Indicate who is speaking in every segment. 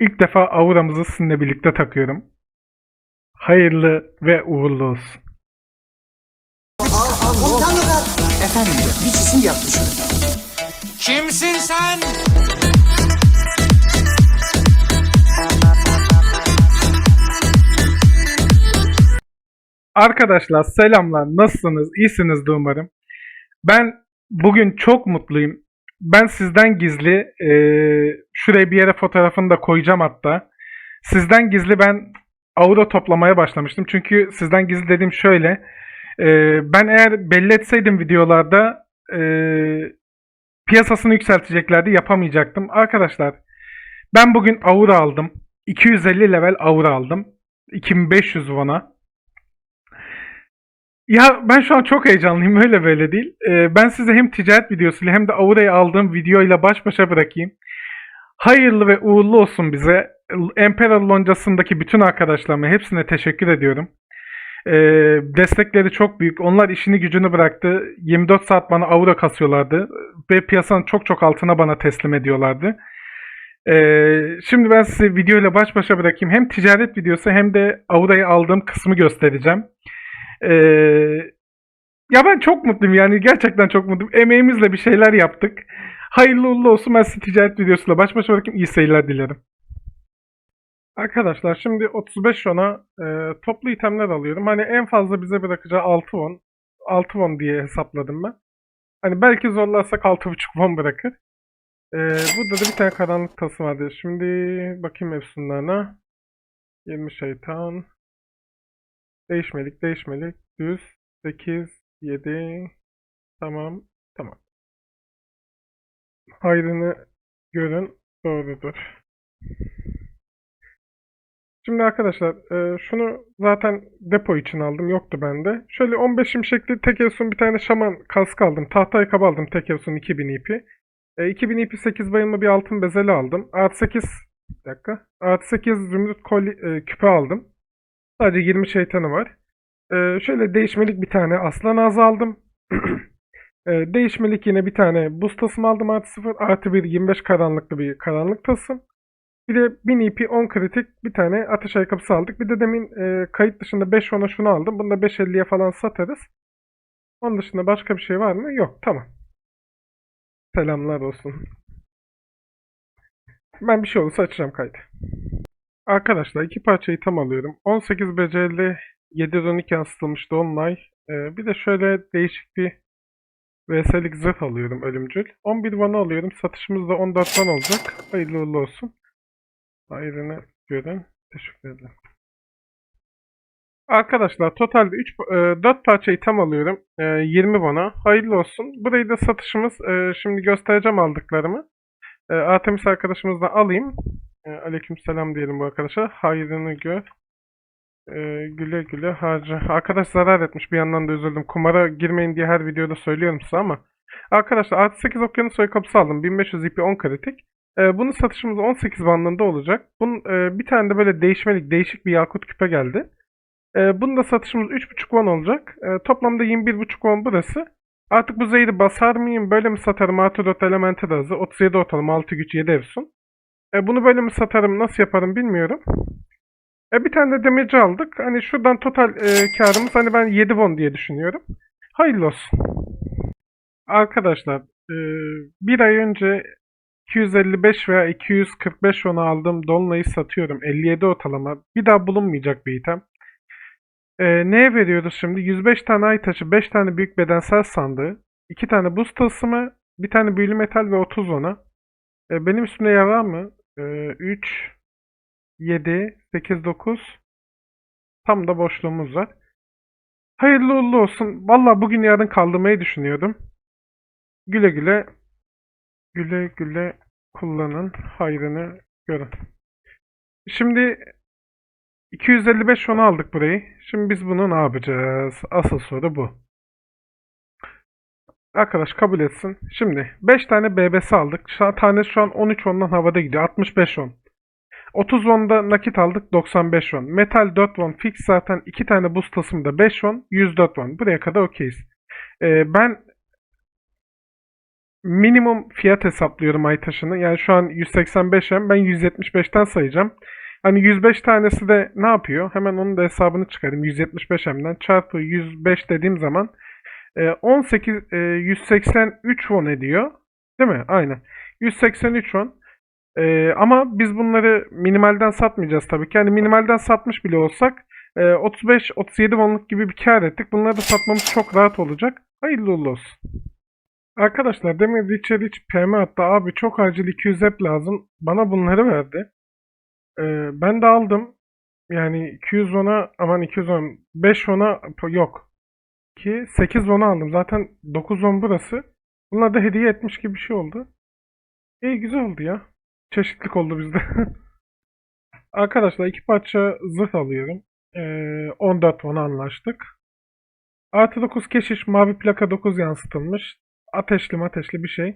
Speaker 1: İlk defa auramızı sizinle birlikte takıyorum. Hayırlı ve uğurlu olsun.
Speaker 2: Efendim bir cisim yapmış.
Speaker 3: Kimsin sen?
Speaker 1: Arkadaşlar selamlar. Nasılsınız? İyisinizdir umarım. Ben bugün çok mutluyum. Ben sizden gizli eee, şuraya bir yere fotoğrafını da koyacağım hatta. Sizden gizli ben aura toplamaya başlamıştım. Çünkü sizden gizli dediğim şöyle. eee, ben eğer belli etseydim videolarda eee, piyasasını yükselteceklerdi. Yapamayacaktım. Arkadaşlar ben bugün aura aldım. 250 level aura aldım. 2500 won'a. Ya ben şu an çok heyecanlıyım öyle böyle değil. Ee, ben size hem ticaret videosuyla hem de Aura'yı aldığım videoyla baş başa bırakayım. Hayırlı ve uğurlu olsun bize. Emperor loncasındaki bütün arkadaşlarıma hepsine teşekkür ediyorum. Ee, destekleri çok büyük. Onlar işini gücünü bıraktı. 24 saat bana Aura kasıyorlardı. Ve piyasanın çok çok altına bana teslim ediyorlardı. Ee, şimdi ben size videoyla baş başa bırakayım. Hem ticaret videosu hem de Aura'yı aldığım kısmı göstereceğim. Ee, ya ben çok mutluyum yani gerçekten çok mutluyum. Emeğimizle bir şeyler yaptık. Hayırlı uğurlu olsun. Ben size ticaret videosuyla baş başa bırakayım. İyi seyirler dilerim. Arkadaşlar şimdi 35 won'a e, toplu itemler alıyorum. Hani en fazla bize bırakacağı 6 won. 6 won diye hesapladım ben. Hani belki zorlarsak 6.5 won bırakır. E, burada da bir tane karanlık tası vardı. Şimdi bakayım efsunlarına. 20 şeytan. Değişmelik, değişmelik. Düz. 8, 7. Tamam, tamam. Hayrını görün. Doğrudur. Şimdi arkadaşlar e, şunu zaten depo için aldım. Yoktu bende. Şöyle 15 şimşekli tek efsun bir tane şaman kask aldım. Tahta ayakkabı aldım tek efsun 2000 ipi. E, 2000 ipi 8 bayılma bir altın bezeli aldım. Artı 8 bir dakika. Artı 8 zümrüt kolye, e, küpe aldım. Sadece 20 şeytanı var. Ee, şöyle değişmelik bir tane aslan ağzı aldım. Ee, değişmelik yine bir tane buz tasım aldım artı 0. Artı 1 25 karanlıklı bir karanlık tasım. Bir de 1000 EP 10 kritik bir tane ateş ayakkabısı aldık. Bir de demin e, kayıt dışında 5 ona şunu aldım. Bunu da 5.50'ye falan satarız. Onun dışında başka bir şey var mı? Yok. Tamam. Selamlar olsun. Ben bir şey olursa açacağım kaydı. Arkadaşlar iki parçayı tam alıyorum. 18 becerili 712 yansıtılmış dolunay. Ee, bir de şöyle değişik bir VS'lik zırh alıyorum ölümcül. 11 vana alıyorum. Satışımız da 14 van olacak. Hayırlı uğurlu olsun. Hayrını görün. Teşekkür ederim. Arkadaşlar totalde 3, 4 parçayı tam alıyorum. E, 20 vana. Hayırlı olsun. Burayı da satışımız. e, şimdi göstereceğim aldıklarımı. E, Artemis arkadaşımızdan alayım. E, aleykümselam diyelim bu arkadaşa. Hayrını gör. E, güle güle harca. Arkadaş zarar etmiş. Bir yandan da üzüldüm. Kumara girmeyin diye her videoda söylüyorum size ama. Arkadaşlar artı 8 okyanus ayakkabısı aldım. 1500 ipi 10 kritik. E, bunun satışımız 18 bandında olacak. Bunun e, bir tane de böyle değişmelik değişik bir yakut küpe geldi. E, bunun da satışımız 3.5 won olacak. E, toplamda 21.5 won burası. Artık bu zehri basar mıyım? Böyle mi satarım? Artı 4 elementi de hızı. 37 ortalama 6 güç 7 efsun. E, bunu böyle mi satarım? Nasıl yaparım bilmiyorum. E, bir tane de demeci aldık. Hani şuradan total e, karımız hani ben 7 won diye düşünüyorum. Hayırlı olsun. Arkadaşlar e, bir ay önce 255 veya 245 won'a aldığım Dolunay'ı satıyorum. 57 ortalama. Bir daha bulunmayacak bir item. E, neye veriyoruz şimdi? 105 tane ay taşı, 5 tane büyük bedensel sandığı, 2 tane buz tılsımı, bir tane büyülü metal ve 30 ona. E, benim üstümde yer var mı? E, 3, 7, 8, 9. Tam da boşluğumuz var. Hayırlı uğurlu olsun. Valla bugün yarın kaldırmayı düşünüyordum. Güle güle güle güle kullanın. Hayrını görün. Şimdi 255 şunu aldık burayı. Şimdi biz bunu ne yapacağız? Asıl soru bu. Arkadaş kabul etsin. Şimdi 5 tane BBS aldık. Tanesi şu an 13 ondan havada gidiyor. 65 on. 30 won'da nakit aldık 95 won. Metal 4 won fix zaten 2 tane boost tasımda 5 won 104 won. Buraya kadar okeyiz. Ee, ben minimum fiyat hesaplıyorum ay taşını. Yani şu an 185'em. Ben 175'ten sayacağım. Hani 105 tanesi de ne yapıyor? Hemen onun da hesabını çıkarayım. 175'emden çarpı 105 dediğim zaman 18 e, 183 won ediyor. Değil mi? Aynen. 183 won. E, ama biz bunları minimalden satmayacağız tabii ki. Yani minimalden satmış bile olsak e, 35-37 wonluk gibi bir kar ettik. Bunları da satmamız çok rahat olacak. Hayırlı uğurlu olsun. Arkadaşlar demin Richard hiç PM attı. Abi çok acil 200 app lazım. Bana bunları verdi. Ee, ben de aldım. Yani 200 ona aman 200 on 5 ona yok. Ki 8 ona aldım. Zaten 9 on burası. Bunlar da hediye etmiş gibi bir şey oldu. İyi güzel oldu ya. Çeşitlik oldu bizde. Arkadaşlar iki parça zırh alıyorum. Ee, 14 won'a anlaştık. Artı 9 keşiş mavi plaka 9 yansıtılmış. Ateşli ateşli bir şey.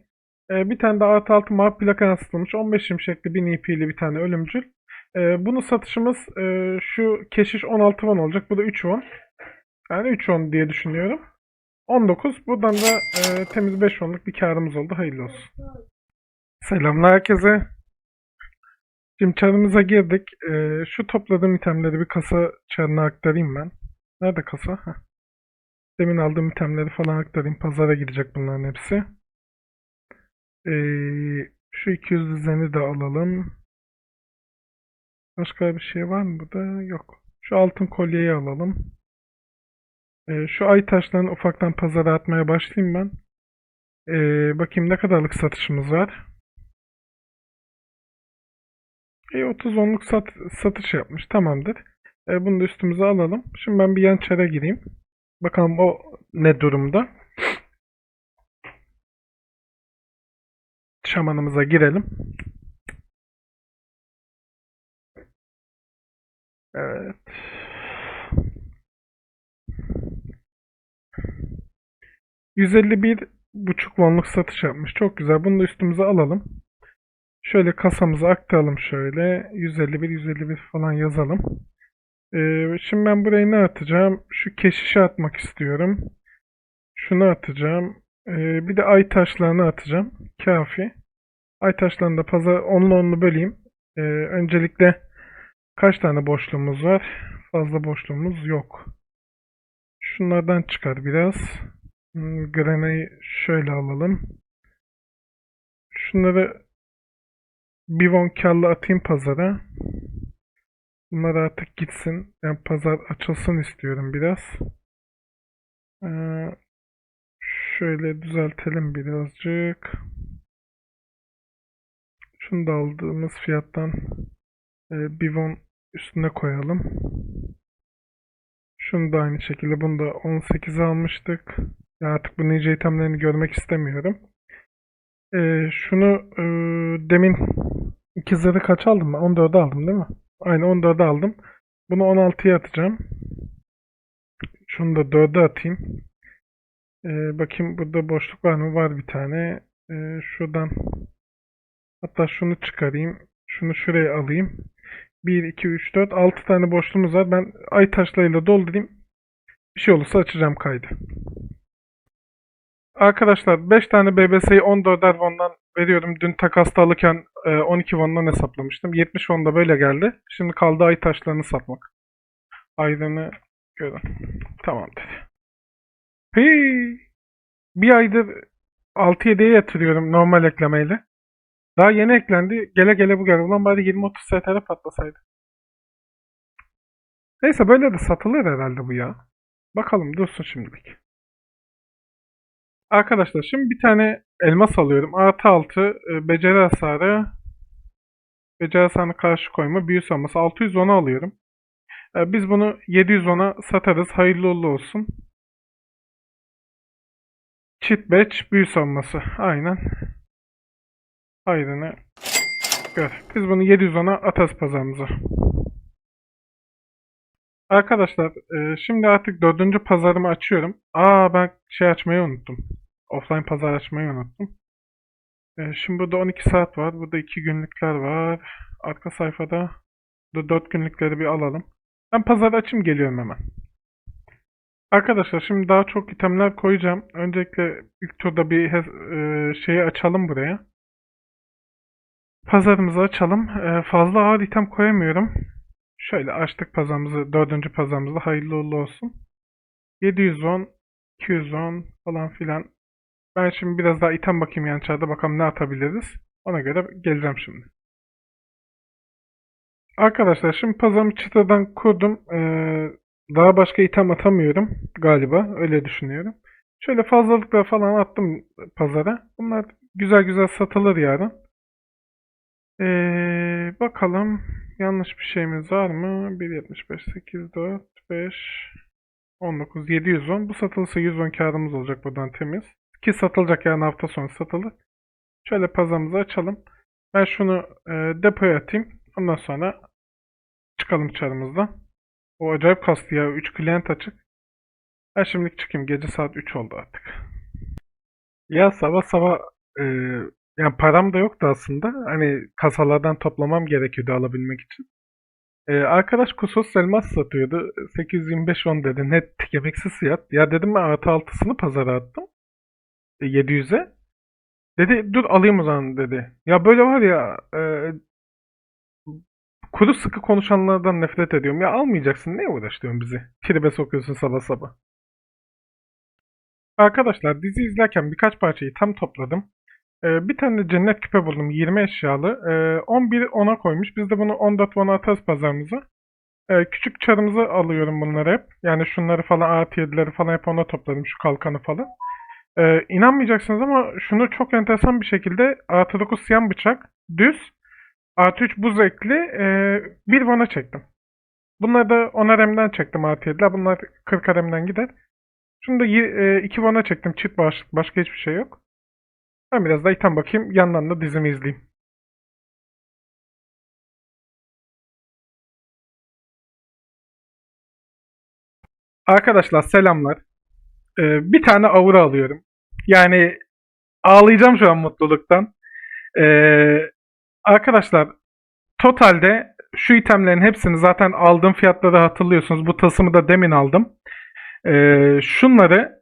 Speaker 1: Ee, bir tane de artı 6 mavi plaka yansıtılmış. 15 şimşekli 1000 EP'li bir tane ölümcül. Ee, bunu satışımız e, şu keşiş 16 won olacak. Bu da 3 won. Yani 3 won diye düşünüyorum. 19. Buradan da e, temiz 5 wonluk bir karımız oldu. Hayırlı olsun. Selamlar herkese. Şimdi çarımıza girdik. Ee, şu topladığım itemleri bir kasa çarına aktarayım ben. Nerede kasa? Heh. Demin aldığım itemleri falan aktarayım. Pazara gidecek bunların hepsi. Ee, şu 200 düzeni de alalım. Başka bir şey var mı burada? Yok. Şu altın kolyeyi alalım. Ee, şu ay taşlarını ufaktan pazara atmaya başlayayım ben. Ee, bakayım ne kadarlık satışımız var. E 30 onluk sat, satış yapmış. Tamamdır. E, bunu da üstümüze alalım. Şimdi ben bir yan çara gireyim. Bakalım o ne durumda. Şamanımıza girelim. Evet. ...151 buçuk wonluk satış yapmış. Çok güzel. Bunu da üstümüze alalım. Şöyle kasamıza aktaralım şöyle. 151, 151 falan yazalım. Ee, şimdi ben buraya ne atacağım? Şu keşişe atmak istiyorum. Şunu atacağım. Ee, bir de ay taşlarını atacağım. Kafi. Ay taşlarını da pazar onlu onlu böleyim. Ee, öncelikle kaç tane boşluğumuz var? Fazla boşluğumuz yok. Şunlardan çıkar biraz. Grana'yı şöyle alalım. Şunları bir won karlı atayım pazara. Bunlar artık gitsin. Yani pazar açılsın istiyorum biraz. Ee, şöyle düzeltelim birazcık. Şunu da aldığımız fiyattan e, bir won üstüne koyalım. Şunu da aynı şekilde bunu da 18'e almıştık. Artık bu ninja itemlerini görmek istemiyorum. Ee, şunu e, demin iki zırhı kaç aldım ben? 14'e aldım değil mi? Aynı 14'e aldım. Bunu 16'ya atacağım. Şunu da 4'e atayım. Ee, bakayım burada boşluk var mı? Var bir tane. Ee, şuradan hatta şunu çıkarayım. Şunu şuraya alayım. 1, 2, 3, 4, 6 tane boşluğumuz var. Ben ay taşlarıyla doldurayım. Bir şey olursa açacağım kaydı. Arkadaşlar 5 tane BBS'yi 14'er won'dan veriyorum. Dün takasta alırken e, 12 won'dan hesaplamıştım. 70 won da böyle geldi. Şimdi kaldı ay taşlarını satmak. Aydın'ı görün. Tamamdır. Hii. Bir aydır 6-7'ye yatırıyorum normal eklemeyle. Daha yeni eklendi. Gele gele bu geldi. Ulan bari 20-30 STR patlasaydı. Neyse böyle de satılır herhalde bu ya. Bakalım dursun şimdilik. Arkadaşlar şimdi bir tane elmas alıyorum. Artı 6 e, beceri hasarı beceri hasarını karşı koyma büyü savunması 610'a alıyorum. E, biz bunu 710'a satarız. Hayırlı uğurlu olsun. Çit batch büyü savunması. Aynen. Hayrını gör. Biz bunu 710'a atarız pazarımıza. Arkadaşlar e, şimdi artık dördüncü pazarımı açıyorum. Aa ben şey açmayı unuttum. Offline pazar açmayı unuttum. E, şimdi burada 12 saat var. Burada 2 günlükler var. Arka sayfada burada 4 günlükleri bir alalım. Ben pazar açım geliyorum hemen. Arkadaşlar şimdi daha çok itemler koyacağım. Öncelikle ilk turda bir e, şeyi açalım buraya. Pazarımızı açalım. E, fazla ağır item koyamıyorum. Şöyle açtık pazarımızı. Dördüncü pazarımızda hayırlı uğurlu olsun. 710, 210 falan filan. Ben şimdi biraz daha item bakayım yan çarda bakalım ne atabiliriz. Ona göre geleceğim şimdi. Arkadaşlar şimdi pazarımı çıtadan kurdum. Ee, daha başka item atamıyorum galiba. Öyle düşünüyorum. Şöyle fazlalıklar falan attım pazara. Bunlar güzel güzel satılır yarın. Ee, bakalım yanlış bir şeyimiz var mı? 1.75, 8, 4, 5, 19, 710. Bu satılırsa 110 karımız olacak buradan temiz. Ki satılacak yarın hafta sonu satılır. Şöyle pazarımızı açalım. Ben şunu e, depoya atayım. Ondan sonra çıkalım çarımızdan. O acayip kastı ya. 3 klient açık. Ben şimdilik çıkayım. Gece saat 3 oldu artık. Ya sabah sabah e, yani param da yoktu aslında. Hani kasalardan toplamam gerekiyordu alabilmek için. E, arkadaş kusos elmas satıyordu. 825 on dedi. Net yemeksiz fiyat. Ya dedim ben artı altısını pazara attım. E, 700'e. Dedi dur alayım o zaman dedi. Ya böyle var ya e, kuru sıkı konuşanlardan nefret ediyorum. Ya almayacaksın ne uğraştırıyorsun bizi? Tribe sokuyorsun sabah sabah. Arkadaşlar dizi izlerken birkaç parçayı tam topladım. Ee, bir tane de cennet küpe buldum 20 eşyalı. Ee, 11 10'a koymuş. Biz de bunu 14 10'a atarız pazarımıza. Ee, küçük çarımızı alıyorum bunları hep. Yani şunları falan artı 7'leri falan hep ona topladım. Şu kalkanı falan. Ee, inanmayacaksınız ama şunu çok enteresan bir şekilde artı 9 siyah bıçak düz artı 3 buz ekli e, bir vana çektim. Bunları da 10 RM'den çektim artı 7'ler. Bunlar 40 RM'den gider. Şunu da 2 vana çektim. Çift başlık. Başka hiçbir şey yok. Ben biraz da item bakayım. Yandan da dizimi izleyeyim. Arkadaşlar selamlar. Ee, bir tane aura alıyorum. Yani ağlayacağım şu an mutluluktan. Ee, arkadaşlar totalde şu itemlerin hepsini zaten aldığım fiyatları hatırlıyorsunuz. Bu tasımı da demin aldım. Ee, şunları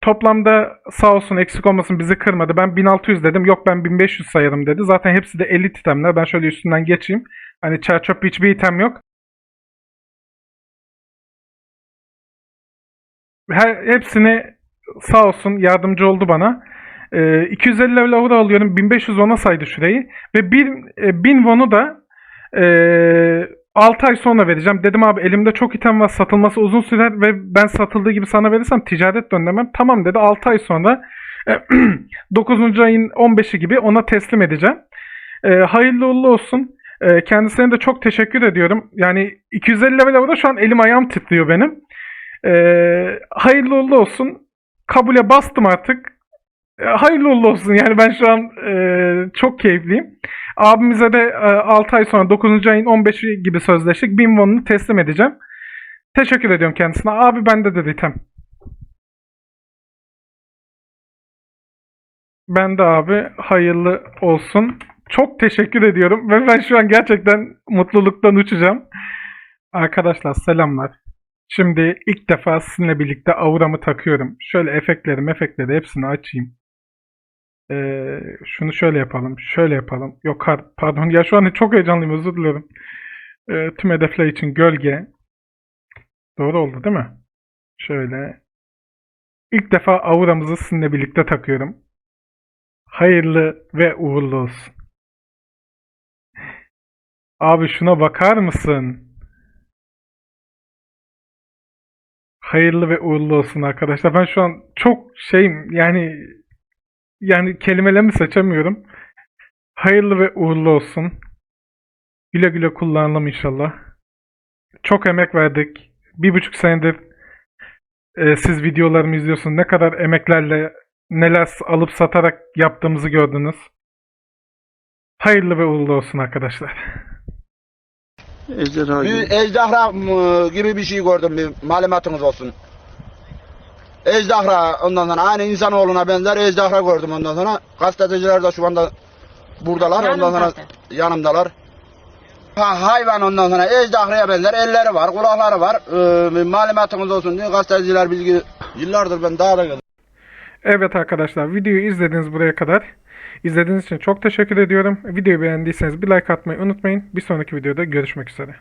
Speaker 1: toplamda sağ olsun eksik olmasın bizi kırmadı. Ben 1600 dedim. Yok ben 1500 sayarım dedi. Zaten hepsi de 50 itemler. Ben şöyle üstünden geçeyim. Hani çer çöp hiçbir item yok. Her, hepsini sağ olsun yardımcı oldu bana. Ee, 250 level aura alıyorum. 1500 ona saydı şurayı. Ve 1000 e, 1000 won'u da e, 6 ay sonra vereceğim. Dedim abi elimde çok item var. Satılması uzun sürer ve ben satıldığı gibi sana verirsem ticaret döndemem. Tamam dedi. 6 ay sonra 9. ayın 15'i gibi ona teslim edeceğim. E, hayırlı uğurlu olsun. E, kendisine de çok teşekkür ediyorum. Yani 250 level aura şu an elim ayağım titriyor benim. Ee, hayırlı uğurlu olsun. Kabule bastım artık. Ee, hayırlı uğurlu olsun. Yani ben şu an e, çok keyifliyim. Abimize de e, 6 ay sonra 9. ayın 15'i gibi sözleştik. 1000 won'unu teslim edeceğim. Teşekkür ediyorum kendisine. Abi bende dedi item. Ben de abi hayırlı olsun. Çok teşekkür ediyorum ve ben şu an gerçekten mutluluktan uçacağım. Arkadaşlar selamlar. Şimdi ilk defa sizinle birlikte auramı takıyorum. Şöyle efektleri efektleri hepsini açayım. Ee, şunu şöyle yapalım. Şöyle yapalım. Yok pardon ya şu an çok heyecanlıyım özür dilerim. Ee, tüm hedefler için gölge. Doğru oldu değil mi? Şöyle. İlk defa auramızı sizinle birlikte takıyorum. Hayırlı ve uğurlu olsun. Abi şuna bakar mısın? Hayırlı ve uğurlu olsun arkadaşlar. Ben şu an çok şeyim yani yani kelimelerimi seçemiyorum. Hayırlı ve uğurlu olsun. Güle güle kullanalım inşallah. Çok emek verdik. Bir buçuk senedir e, siz videolarımı izliyorsunuz. Ne kadar emeklerle neler alıp satarak yaptığımızı gördünüz. Hayırlı ve uğurlu olsun arkadaşlar.
Speaker 4: Ejderha gibi.
Speaker 5: Bir ejderha mı gibi bir şey gördüm bir malumatınız olsun. Ejderha ondan sonra aynı insanoğluna benzer ejderha gördüm ondan sonra. Gazeteciler de şu anda buradalar ondan sonra yanımdalar. Ha, hayvan ondan sonra ejderhaya benzer elleri var, kulakları var. Ee, malumatınız olsun diye gazeteciler bilgi yıllardır ben dağda geldim.
Speaker 1: Evet arkadaşlar videoyu izlediniz buraya kadar. İzlediğiniz için çok teşekkür ediyorum. Videoyu beğendiyseniz bir like atmayı unutmayın. Bir sonraki videoda görüşmek üzere.